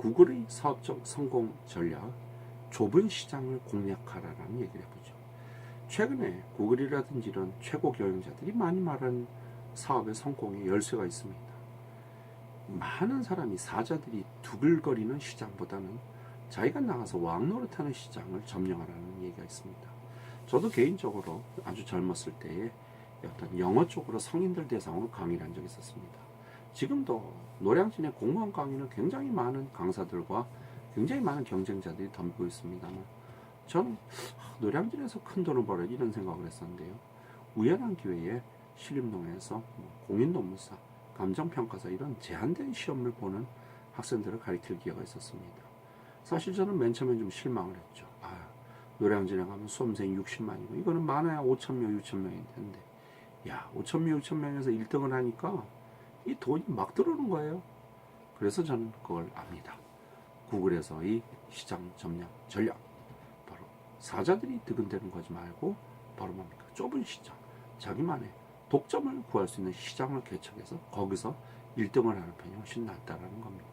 구글의 사업적 성공 전략, 좁은 시장을 공략하라라는 얘기를 해보죠. 최근에 구글이라든지 이런 최고 경영자들이 많이 말하는 사업의 성공의 열쇠가 있습니다. 많은 사람이 사자들이 두글거리는 시장보다는 자기가 나가서 왕노릇하는 시장을 점령하라는 얘기가 있습니다. 저도 개인적으로 아주 젊었을 때에 어떤 영어 쪽으로 성인들 대상으로 강의를 한 적이 있었습니다. 지금도 노량진의 공무원 강의는 굉장히 많은 강사들과 굉장히 많은 경쟁자들이 덤비고 있습니다만 저는 아, 노량진에서 큰 돈을 벌어 이런 생각을 했었는데요. 우연한 기회에 신림동에서 뭐 공인노무사, 감정평가사 이런 제한된 시험을 보는 학생들을 가르칠 기회가 있었습니다. 사실 저는 맨 처음에 좀 실망을 했죠. 아, 노량진에 가면 수험생이 60만이고 이거는 많아야 5천 명, 6천 명일 텐데 야, 5천 명, 6천 명에서 1등을 하니까 이 돈이 막 들어오는 거예요. 그래서 저는 그걸 압니다. 구글에서 이 시장 점령 전략 바로 사자들이 드근대는 거지 말고 바로 뭡니까 좁은 시장 자기만의 독점을 구할 수 있는 시장을 개척해서 거기서 1등을 하는 편이 훨씬 낫다라는 겁니다.